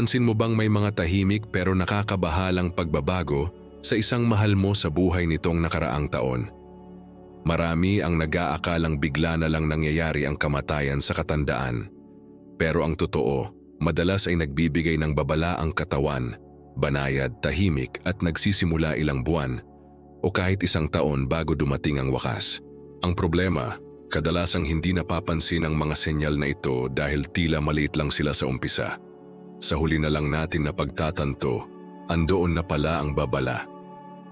Napansin mo bang may mga tahimik pero nakakabahalang pagbabago sa isang mahal mo sa buhay nitong nakaraang taon? Marami ang nag-aakalang bigla na lang nangyayari ang kamatayan sa katandaan. Pero ang totoo, madalas ay nagbibigay ng babala ang katawan, banayad, tahimik at nagsisimula ilang buwan o kahit isang taon bago dumating ang wakas. Ang problema, kadalasang hindi napapansin ang mga senyal na ito dahil tila maliit lang sila sa umpisa. Sa huli na lang natin na pagtatanto, andoon na pala ang babala.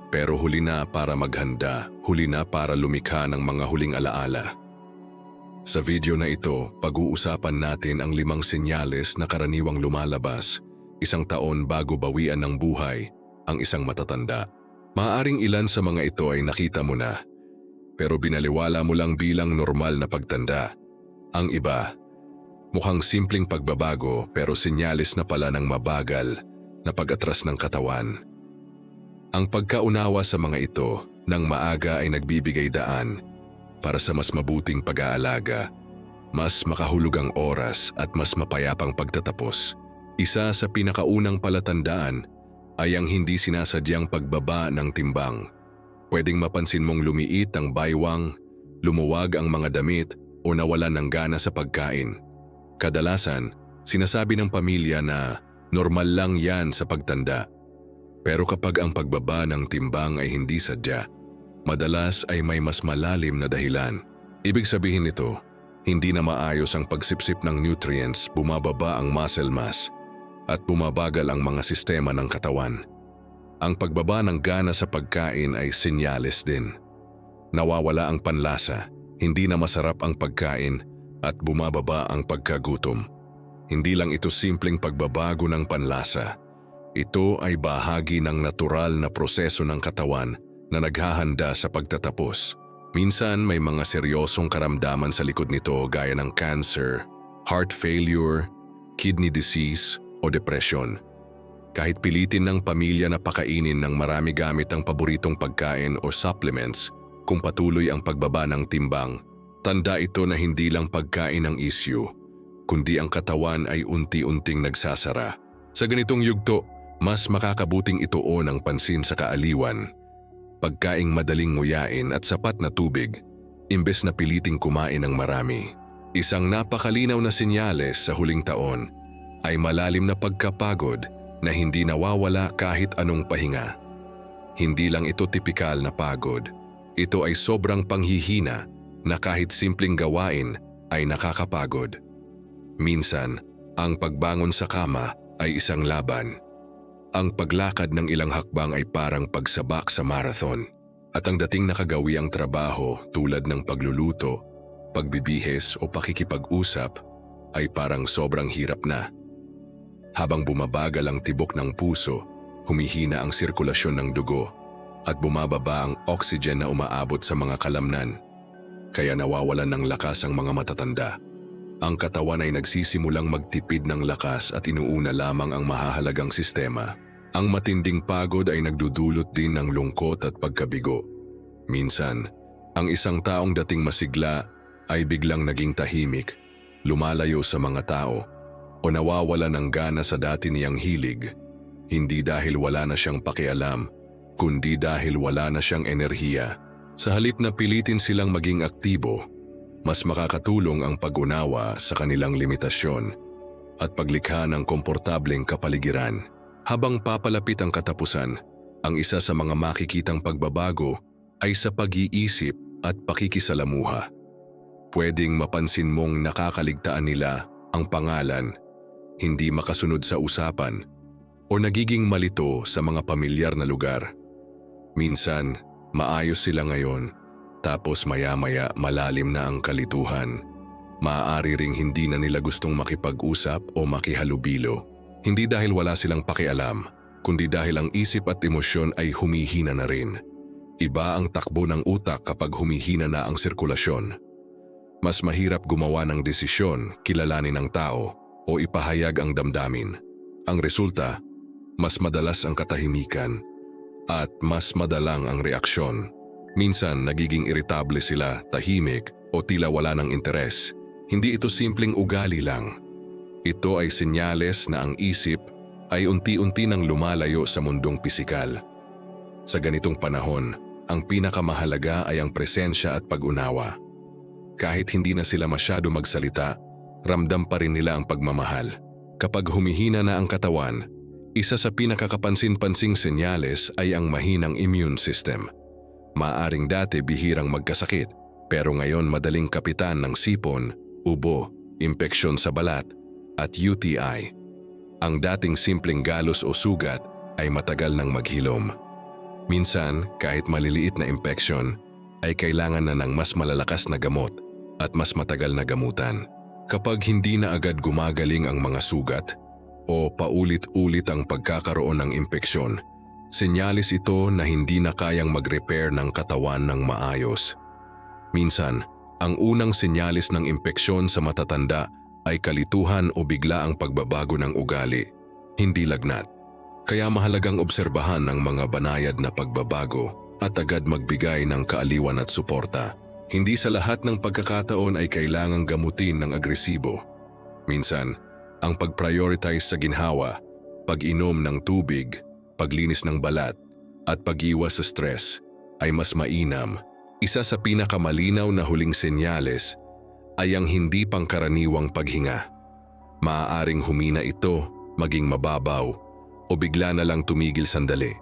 Pero huli na para maghanda, huli na para lumikha ng mga huling alaala. Sa video na ito, pag-uusapan natin ang limang senyales na karaniwang lumalabas isang taon bago bawian ng buhay ang isang matatanda. Maaring ilan sa mga ito ay nakita mo na, pero binaliwala mo lang bilang normal na pagtanda. Ang iba, mukhang simpleng pagbabago pero sinyalis na pala ng mabagal na pag-atras ng katawan. Ang pagkaunawa sa mga ito ng maaga ay nagbibigay daan para sa mas mabuting pag-aalaga, mas makahulugang oras at mas mapayapang pagtatapos. Isa sa pinakaunang palatandaan ay ang hindi sinasadyang pagbaba ng timbang. Pwedeng mapansin mong lumiit ang baywang, lumuwag ang mga damit o nawalan ng gana sa pagkain. Kadalasan, sinasabi ng pamilya na normal lang yan sa pagtanda. Pero kapag ang pagbaba ng timbang ay hindi sadya, madalas ay may mas malalim na dahilan. Ibig sabihin nito, hindi na maayos ang pagsipsip ng nutrients, bumababa ang muscle mass, at bumabagal ang mga sistema ng katawan. Ang pagbaba ng gana sa pagkain ay senyales din. Nawawala ang panlasa, hindi na masarap ang pagkain at bumababa ang pagkagutom. Hindi lang ito simpleng pagbabago ng panlasa. Ito ay bahagi ng natural na proseso ng katawan na naghahanda sa pagtatapos. Minsan may mga seryosong karamdaman sa likod nito gaya ng cancer, heart failure, kidney disease o depression. Kahit pilitin ng pamilya na pakainin ng marami gamit ang paboritong pagkain o supplements kung patuloy ang pagbaba ng timbang, tanda ito na hindi lang pagkain ang issue, kundi ang katawan ay unti-unting nagsasara. Sa ganitong yugto, mas makakabuting ituon ang pansin sa kaaliwan. Pagkaing madaling nguyain at sapat na tubig, imbes na piliting kumain ng marami. Isang napakalinaw na sinyales sa huling taon ay malalim na pagkapagod na hindi nawawala kahit anong pahinga. Hindi lang ito tipikal na pagod. Ito ay sobrang panghihina na kahit simpleng gawain ay nakakapagod. Minsan, ang pagbangon sa kama ay isang laban. Ang paglakad ng ilang hakbang ay parang pagsabak sa marathon. At ang dating nakagawi ang trabaho tulad ng pagluluto, pagbibihes o pakikipag-usap ay parang sobrang hirap na. Habang bumabagal ang tibok ng puso, humihina ang sirkulasyon ng dugo at bumababa ang oxygen na umaabot sa mga kalamnan. Kaya nawawalan ng lakas ang mga matatanda. Ang katawan ay nagsisimulang magtipid ng lakas at inuuna lamang ang mahahalagang sistema. Ang matinding pagod ay nagdudulot din ng lungkot at pagkabigo. Minsan, ang isang taong dating masigla ay biglang naging tahimik, lumalayo sa mga tao, o nawawala ng gana sa dati niyang hilig, hindi dahil wala na siyang pakialam, kundi dahil wala na siyang enerhiya. Sa halip na pilitin silang maging aktibo, mas makakatulong ang pag-unawa sa kanilang limitasyon at paglikha ng komportableng kapaligiran. Habang papalapit ang katapusan, ang isa sa mga makikitang pagbabago ay sa pag-iisip at pakikisalamuha. Pwedeng mapansin mong nakakaligtaan nila ang pangalan, hindi makasunod sa usapan, o nagiging malito sa mga pamilyar na lugar. Minsan, maayos sila ngayon, tapos maya-maya malalim na ang kalituhan. Maaari ring hindi na nila gustong makipag-usap o makihalubilo. Hindi dahil wala silang pakialam, kundi dahil ang isip at emosyon ay humihina na rin. Iba ang takbo ng utak kapag humihina na ang sirkulasyon. Mas mahirap gumawa ng desisyon, kilalanin ng tao, o ipahayag ang damdamin. Ang resulta, mas madalas ang katahimikan at mas madalang ang reaksyon. Minsan nagiging iritable sila, tahimik o tila wala ng interes. Hindi ito simpleng ugali lang. Ito ay senyales na ang isip ay unti-unti nang lumalayo sa mundong pisikal. Sa ganitong panahon, ang pinakamahalaga ay ang presensya at pag-unawa. Kahit hindi na sila masyado magsalita, ramdam pa rin nila ang pagmamahal. Kapag humihina na ang katawan, isa sa pinakakapansin-pansing senyales ay ang mahinang immune system. Maaring dati bihirang magkasakit, pero ngayon madaling kapitan ng sipon, ubo, impeksyon sa balat, at UTI. Ang dating simpleng galos o sugat ay matagal nang maghilom. Minsan, kahit maliliit na impeksyon, ay kailangan na ng mas malalakas na gamot at mas matagal na gamutan. Kapag hindi na agad gumagaling ang mga sugat o paulit-ulit ang pagkakaroon ng impeksyon, senyalis ito na hindi na kayang mag-repair ng katawan ng maayos. Minsan, ang unang senyalis ng impeksyon sa matatanda ay kalituhan o bigla ang pagbabago ng ugali, hindi lagnat. Kaya mahalagang obserbahan ang mga banayad na pagbabago at agad magbigay ng kaaliwan at suporta. Hindi sa lahat ng pagkakataon ay kailangang gamutin ng agresibo. Minsan, ang pag-prioritize sa ginhawa, pag-inom ng tubig, paglinis ng balat, at pag-iwas sa stress ay mas mainam. Isa sa pinakamalinaw na huling senyales ay ang hindi pangkaraniwang paghinga. Maaaring humina ito, maging mababaw, o bigla na lang tumigil sandali.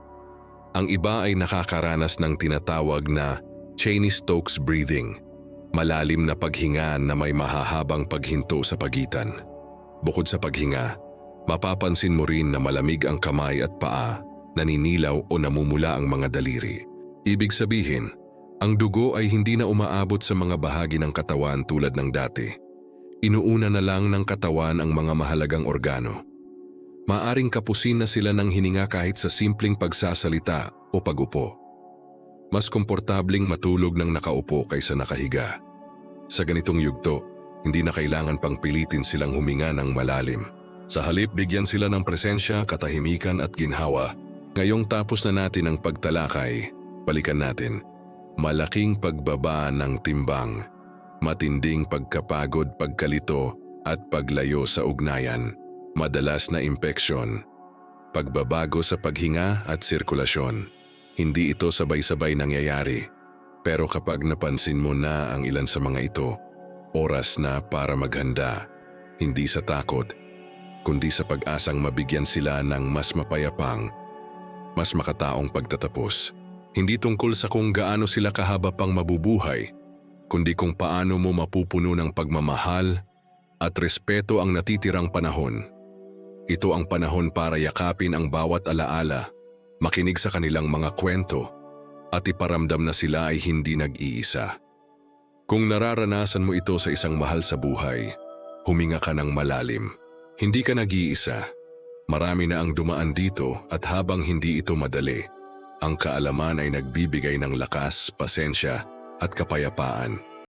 Ang iba ay nakakaranas ng tinatawag na Cheney-Stokes breathing, malalim na paghinga na may mahahabang paghinto sa pagitan. Bukod sa paghinga, mapapansin mo rin na malamig ang kamay at paa, naninilaw o namumula ang mga daliri. Ibig sabihin, ang dugo ay hindi na umaabot sa mga bahagi ng katawan tulad ng dati. Inuuna na lang ng katawan ang mga mahalagang organo. Maaring kapusin na sila ng hininga kahit sa simpleng pagsasalita o pagupo. Mas komportabling matulog ng nakaupo kaysa nakahiga. Sa ganitong yugto, hindi na kailangan pang pilitin silang huminga ng malalim. Sa halip, bigyan sila ng presensya, katahimikan at ginhawa. Ngayong tapos na natin ang pagtalakay, balikan natin. Malaking pagbaba ng timbang, matinding pagkapagod, pagkalito at paglayo sa ugnayan, madalas na impeksyon, pagbabago sa paghinga at sirkulasyon. Hindi ito sabay-sabay nangyayari, pero kapag napansin mo na ang ilan sa mga ito, oras na para maghanda, hindi sa takot, kundi sa pag-asang mabigyan sila ng mas mapayapang, mas makataong pagtatapos. Hindi tungkol sa kung gaano sila kahaba pang mabubuhay, kundi kung paano mo mapupuno ng pagmamahal at respeto ang natitirang panahon. Ito ang panahon para yakapin ang bawat alaala, makinig sa kanilang mga kwento, at iparamdam na sila ay hindi nag-iisa. Kung nararanasan mo ito sa isang mahal sa buhay, huminga ka ng malalim. Hindi ka nag-iisa. Marami na ang dumaan dito at habang hindi ito madali, ang kaalaman ay nagbibigay ng lakas, pasensya at kapayapaan.